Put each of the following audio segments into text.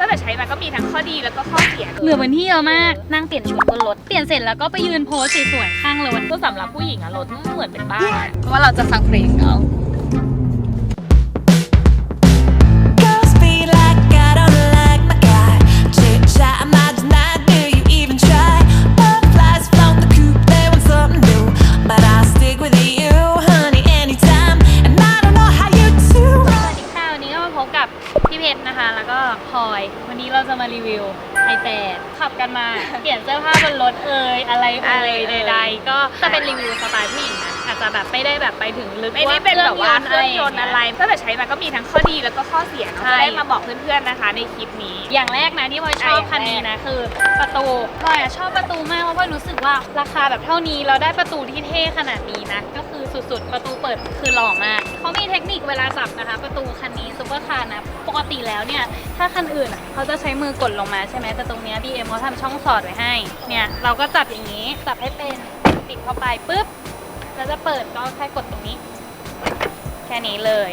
ตั้งแต่ใช้มาก็มีทั้งข้อดีแล้วก็ข้อเสียเหลือพื้นที่เยอะมากนั่งเปลี่ยนชุดบนรถเปลี่ยนเสร็จแล้วก็ไปยืนโพสสวยๆข้างรถ ก็สำหรับผู้หญิงอะรถเหมือนเป็นบ้านเพราะว่าเราจะฟังเพลงเนา บกับพี่เพชรนะคะ แล้วก็พลอย วันนี้เราจะมารีวิวไอแปดขับกันมา เปลี่ยนเสื้อผ้าบนรถเอ่ยอะไรเอ่ย ใดๆก็จะเป็นรีวิวสไตล์ผู้หญิงนะอาจจะแบบไม่ได้แบบไปถึงลึกไม่ได้เป็นแบบว่าเครื่องยนต์อะไรย่างเงี้ยตั้งแต่ใช้มาก็มีทั้งข้อดีแล้วก็ข้อเสียเนาะใช่จะได้มาบอกเพื่อนๆนะคะ ในคลิปนี้ อย่างแรกนะที่พลอยชอบอะคันนี้นะคือประตูพลอยอะชอบประตูมากเพราะพลอยรู้สึกว่าราคาแบบเท่านี้เราได้ประตูที่เท่ขนาดนี้นะ ก็คือสุดๆประตูเปิดคือหล่อมากเขามีเทคนิค นี้ซุปเปอร์คาร์นะ ปกติแล้วเนี่ย ถ้าคันอื่นอะเขาจะใช้มือกดลงมาใช่ไหมแต่ตรงเนี้ย BM เขาทำช่องสอดไว้ให้ เนี่ย เราก็จับอย่างนี้ จับให้เป็นติดเข้าไปปุ๊บ แล้วจะเปิดก็แค่กดตรงนี้ แค่นี้เลย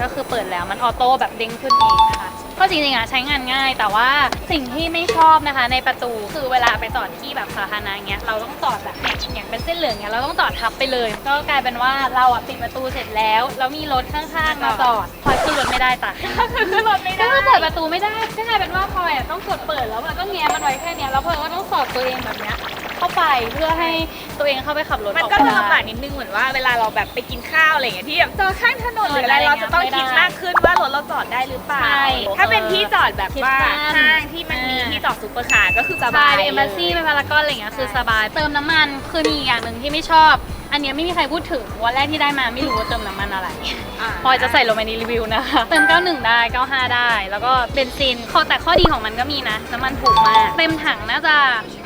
ก็คือเปิดแล้วมันออโต้แบบเด้งขึ้นเองนะคะ ก็จริงๆอะใช้งานง่าย แต่ว่าสิ่งที่ไม่ชอบนะคะ ในประตูคือเวลาไปจอดที่แบบสาธารณะเงี้ยเราต้องจอดแบบอย่างเป็นเส้นเหลืองเงี้ยเราต้องจอดทับไปเลย ก็กลายเป็นว่าเราอะปิดประตูเสร็จแล้วแล้วมีรถข้างๆมาจอดพลอยขึ้นรถไม่ได้จ้ะขึ้นรถไม่ก็ได้คือเปิดประตูไม่ได้ก็กลายเป็นว่าพลอยอะต้องกดเปิดแล้วมันก็แง้มมันไว้แค่เนี้ยแล้วพลอยก็ต้องสอดตัวเองแบบเนี้ย เข้าไปเพื่อให้ตัวเองเข้าไปขับรถมันออก็ไปจะได้ลำบากนิดนึงเหมือนว่าเวลาเราแบบไปกินข้าวอะไรอย่างเงี้ยที่แบบเจอข้างถนนหรืออะไรเอออะไรเราจะต้องไม่ได้คิดมากขึ้นว่ารถเราจอดได้หรือเปล่าใช่ถ้าเป็นที่จอดแบบคิดว่าสั้นห้างที่มันมีอ่าที่จอดซุปเปอร์คาร์ก็คือสใช่บายเอมบาซี่ไปพารากอนอะไรอย่างเงี้ยคือสบาย เติมน้ำมันคือมีอีกอย่างหนึ่งที่ไม่ชอบ อันเนี้ยไม่มีใครพูดถึงวันแรกที่ได้มาไม่รู้ว่าเติมน้ำมันอะไราพลอยจะใส่ลงไปในรีวิวนะคะเติม 91 ได้ 95 ได้ แล้วก็เบนซินข้อแต่ข้อดีของมันก็มีนะน้ำมันถูกมากเต็มถังน่าจะ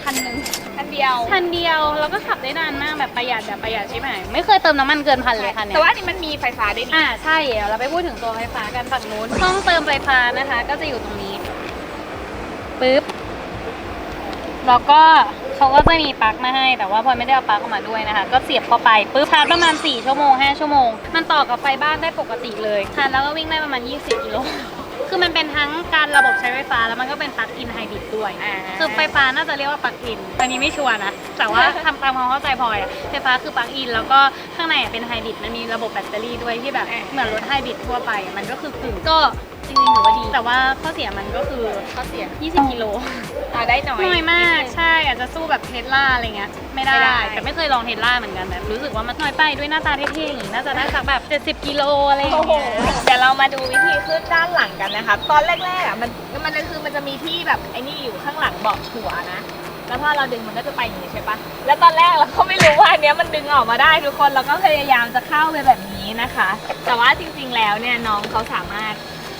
คันหนึ่งคันเดียวคันเดียวแล้วก็ขับได้นานมากแบบประหยัดแบบประหยัดใช่ไหมไม่เคยเติมน้ำมันเกินพันเลยคันเนี้ยแต่ว่าอันนี่มันมีไฟฟ้าด้วยนี่อ่าใช่เดี๋ยวเราไปพูดถึงตัวไฟฟ้ากันฝั่งนู้นช่องเติมไฟฟ้านะคะ ก็จะอยู่ตรงนี้ปึ๊บแล้วก็ เขาก็จะมีปลั๊กมาให้ แต่ว่าพลอยไม่ได้เอาปลั๊กออกมาด้วยนะคะ ก็เสียบเข้าไปปึ๊บชาร์จประมาณ 4 ชั่วโมง 5 ชั่วโมง มันต่อกับไฟบ้านได้ปกติเลยชาร์จแล้วก็วิ่งได้ประมาณ 20กิโลคือมันเป็นทั้งการระบบใช้ไฟฟ้าแล้วมันก็เป็นปลั๊กอินไฮบริดด้วยอ่าคือไฟฟ้าน่าจะเรียกว่าปลั๊กอินอันนี้ไม่ชัวร์นะ แต่ว่าทำตามความเข้าใจพลอยอะไฟฟ้าคือปลั๊กอินแล้วก็ข้างในอะเป็นไฮบริดมันมีระบบแบตเตอรี่ด้วยที่แบบอ่าเหมือนรถไฮบริดทั่วไปอะมันก็คือกึ่งก็จริงๆถือว่าดี แต่ว่าข้อเสียมันก็คือข้อเสีย 20 กิโล อ่าได้น้อย น้อยมากใช่อาจจะสู้แบบเทสลาอะไรเงี้ยไม่ได้ ไม่ได้ แต่ไม่เคยลองเทสลาเหมือนกันแบบรู้สึกว่ามันน้อยไปด้วยหน้าตาเท่ๆอย่างงี้น่าจะได้สักแบบ 70กิโลอะไรอย่างโอ้โหเงี้ย เดี๋ยวเรามาดูวิธีขึ้นด้านหลังกันนะคะ ตอนแรกๆอะมันมันคือมันจะมีที่แบบไอ้นี่อยู่ข้างหลังเบาะหัวนะ แล้วพอเราดึงมันก็จะไปอย่างนี้ใช่ปะแล้วตอนแรกเราก็ไม่รู้ว่าอันเนี้ยมันดึงออกมาได้ทุกคนเราก็พยายามจะเข้าไปแบบนี้นะคะ แต่ว่าจริงๆแล้วเนี่ยน้องเขาสามารถ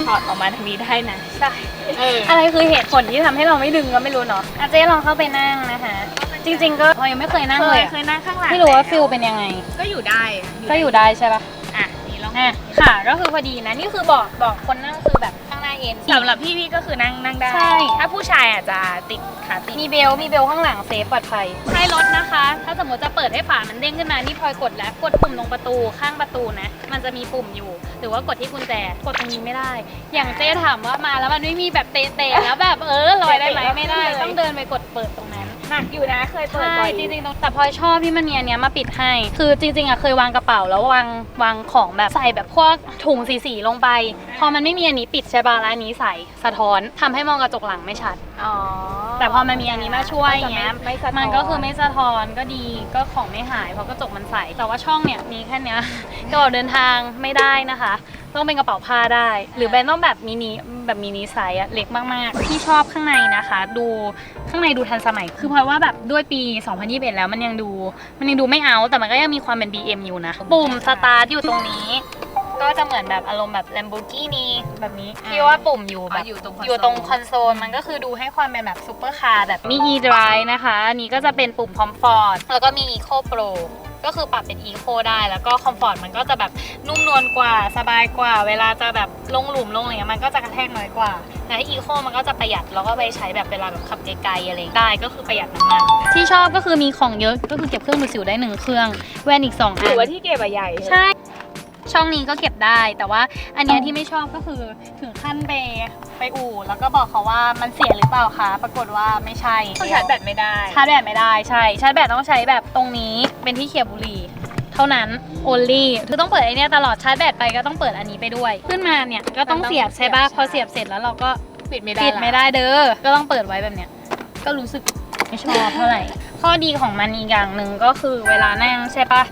ถอดออกมาทางนี้ได้นะ ใช่ เอออะไรคือเหตุผลที่ทำให้เราไม่ดึงก็ไม่รู้เนาะอาเจ๊ลองเข้าไปนั่งนะคะ จริง ๆ ก็พลอยยังไม่เคยนั่งเคเลยยอะเคยนั่งข้างหลังไม่รู้ว่าแล้ฟิลเป็นยังไง ก็อยู่ได้ก็อยู่ได้ใช่ปะอะนี่ลองอะค่ะ ก็คือพอดีนะ นี่คือบอกบอกคนนั่งคือแบบข้างหน้า เอ็นสำหรับพี่พี่ก็คือนั่งนั่งได้ ใช่ ถ้าผู้ชายอาจจะติดขาติดมีเบลมีเบลข้างหลังเซฟปลอดภัย ใช่รถนะคะ ถ้าสมมติจะเปิดให้ฝามันเด้งขึ้นมา นี่พลอยกดแล้ว กดปุ่มตรงประตูข้างประตูนะ มันจะมีปุ่มอยู่ หรือว่ากดที่กุญแจ กดตรงนี้ไม่ได้ อย่างเจ๊ถามว่ามาแล้วมันไม่มีแบบเตะๆแล้วแบบเออลอยได้ไหมไม่ได้ ต้องเดินไปกดเปิดตรงนั้น หนักอยู่นะ เคยเปิดใช่บ่อยจริงๆตรงแต่พลอยชอบที่มันมีอันเนี้ยมาปิดให้ คือจริงๆอะเคยวางกระเป๋าแล้ววางวางของแบบใส่แบบพวกถุงสีๆลงไป พอมันไม่มีอันนี้ปิดใช่ป่ะแล้วอันนี้ใส่สะท้อนทำให้มองกระจกหลังไม่ชัด อ๋อแต่พอมันมีอันนี้มาช่วยอย่างเงี้ย ไม่สะท้มันก็คือไม่สะท้อนก็ดีก็ของไม่หายเพราะกระจกมันใสแต่ว่าช่องเนี่ยมีแค่เนี้ย กระเป๋าเดินทางไม่ได้นะคะ ต้องเป็นกระเป๋าผ้าได้ หรือเป็นต้องแบบมินิแบบมินิไซส์อะเล็กมากๆ ที่ชอบข้างในนะคะ ดูข้างในดูทันสมัย คือเพราะว่าแบบด้วยปี 2021 แล้วมันยังดู มันยังดูไม่เอา แต่มันก็ยังมีความเป็น BM อยู่นะ ปุ่มสตาร์ทอยู่ตรงนี้ ก็จะเหมือนแบบอารมณ์แบบ Lamborghini แบบนี้ที่ว่าปุ่มอยู่แบบอยู่ตรงอยู่ตรงคอนโซล มันก็คือดูให้ความเป็นแบบซูเปอร์คาร์แบบมี e-drive นะคะอันนี้ก็จะเป็นปุ่ม comfort แล้วก็มี eco pro ก็คือปรับเป็น eco ได้แล้วก็ comfort มันก็จะแบบนุ่มนวลกว่าสบายกว่า เวลาจะแบบลงหลุมลงอะไรเงี้ยมันก็จะกระแทกน้อยกว่าแต่ eco มันก็จะประหยัดแล้วก็ไปใช้แบบเวลาแบบขับไกลๆอะไรได้ก็คือประหยัดน้ำมันที่ชอบก็คือมีของเยอะก็คือเก็บเครื่องมือสิวได้หนึ่งเครื่องแว่นอีกสองอัถือนว่าที่เก็บอะใหญ่ใช่ ช่องนี้ก็เก็บได้ แต่ว่าอันเนี้ยที่ไม่ชอบก็คือถึงขั้นไปไปอู่ แล้วก็บอกเขาว่ามันเสียหรือเปล่าคะ ปรากฏว่าไม่ใช่ต้องชาร์จแบตไม่ได้ชาร์จแบตไม่ได้ใช่ชาร์จแบตต้องใช้แบบตรงนี้เป็นที่เขียบบุหรี่เท่านั้น only คือต้องเปิดไอเนี้ยตลอดชาร์จแบตไปก็ต้องเปิดอันนี้ไปด้วย ขึ้นมาเนี่ยก็ต้องเสียบใช่ปะพอเสียบเสร็จแล้วเราก็ปิดไม่ได้ปิดไม่ได้เด้อ ก็ต้องเปิดไว้แบบเนี้ย ก็รู้สึกไม่ชอบเท่าไหร่ ข้อดีของมันอีกอย่างหนึ่งก็คือเวลานั่งใช่ปะ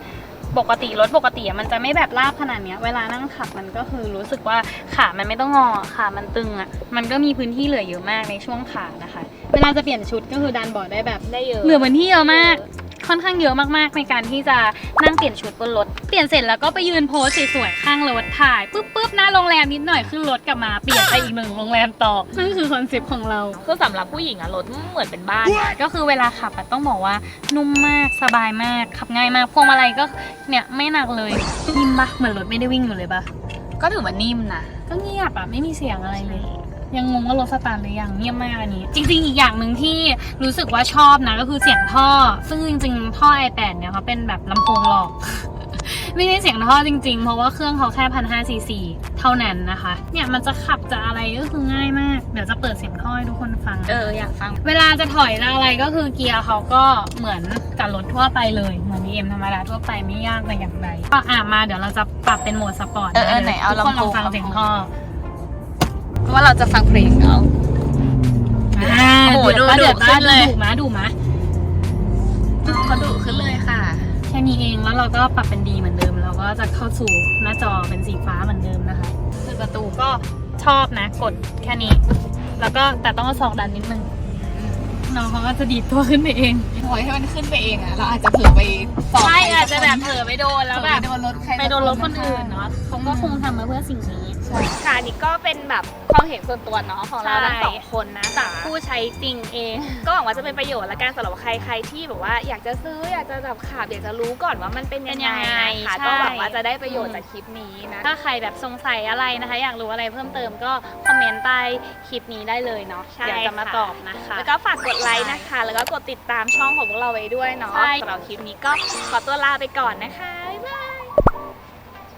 ปกติรถปกติอะมันจะไม่แบบลาบขนาดเนี้ย เวลานั่งขับมันก็คือรู้สึกว่าขามันไม่ต้องงอขามันตึงอะมันก็มีพื้นที่เหลือเยอะมากในช่วงขานะคะ เวลาจะเปลี่ยนชุดก็คือดันเบาะได้แบบได้เยอะ เหลือพื้นที่เยอะมาก ค่อนข้างเยอะมากๆ ในการที่จะนั่งเปลี่ยนชุดบนรถ เปลี่ยนเสร็จแล้วก็ไปยืนโพสสวยๆข้างรถถ่ายปุ๊บปุ๊บหน้าโรงแรมนิดหน่อยขึ้นรถกลับมาเปลี่ยนไปอีกหนึ่งโรงแรมต่อนั่นคือคอนเซ็ปต์ของเรา คือสำหรับผู้หญิงอะรถเหมือนเป็นบ้าน ก็คือเวลาขับอะต้องบอกว่านุ่มมากสบายมากขับง่ายมากพวงมาลัยก็เนี่ยไม่หนักเลยนิ่มปะเหมือนรถไม่ได้วิ่งอยู่เลยปะก็ถือว่านิ่มนะก็เงียบอะไม่มีเสียงอะไรเลย ยังงงว่ารถสตาร์ทหรือยังเงียบมากอันนี้ จริง ๆ อีกอย่างหนึ่งที่รู้สึกว่าชอบนะก็คือเสียงท่อ ซึ่งจริง ๆ ท่อ i8 เนี่ยเขาเป็นแบบลำโพงหลอก ไม่ใช่เสียงท่อจริง ๆ เพราะว่าเครื่องเขาแค่พันห้าซีซีเท่านั้นนะคะ เนี่ยมันจะขับจะอะไรก็คือง่ายมาก เดี๋ยวจะเปิดเสียงท่อให้ทุกคนฟัง เอออยากฟัง เวลาจะถอยจะอะไรก็คือเกียร์เขาก็เหมือนกับรถทั่วไปเลย เหมือน BM ธรรมดาทั่วไปไม่ยากแต่อย่างใดก็อะมาเดี๋ยวเราจะปรับเป็นโหมดสปอร์ตเออเออไหนเอาทุกคนลลำองโพงฟังเสียงท่อ ว่าเราจะฟังเพลงเอาอ่าโอ้โหเดือดปะดูเดือดดุขึ้ปะนเลย ดุมะดุมะเขาดุขึ้นเลยค่ะ แค่นี้เองแล้วเราก็ปรับเป็นดีเหมือนเดิม เราก็จะเข้าสู่หน้าจอเป็นสีฟ้าเหมือนเดิมนะคะคือประตูก็ชอบนะ กดแค่นี้ แล้วก็แต่ต้องเอาศอกดันนิดนึงน้องเขาก็จะดีดตัวขึ้นไปเองปล่อยให้มันขึ้นไปเองอะเราอาจจะเผลอไปสอบใช่ใครอาจสัจะกแบบคนเผลอไปโดนแล้วแบบไปโดนรถใครไปโดนรถคนอื่นเนาะเขาก็คงทำมาเพื่อสิ่งนี้ ค่ะนี่ก็เป็นแบบความเห็นส่วนตัวเนาะของเราใช่ทั้งสองคนนะจากคะผู้ใช้จริงเอง ก็หวังว่าจะเป็นประโยชน์และการสำหรับใครใครที่แบบว่าอยากจะซื้ออยากจะแบบขับอยากจะรู้ก่อนว่ามันเป็นยังเป็นยัไงงไงนะคะใช่ก็หวังว่าจะได้ประโยชน์อืมจากคลิปนี้นะถ้าใครแบบสงสัยอะไรนะคะ อยากรู้อะไรเพิ่มเติมก็คอมเมนต์ใต้คลิปนี้ได้เลยเนาะใช่เดี๋ยวจะมาค่ะตอบนะคะแล้วก็ฝากกดไลค์นะคะ แล้วก็กดติดตามช่องของพวกเราไว้ด้วยเนาะใช่สำหรับคลิปนี้ก็ขอตัวลาไปก่อนนะคะ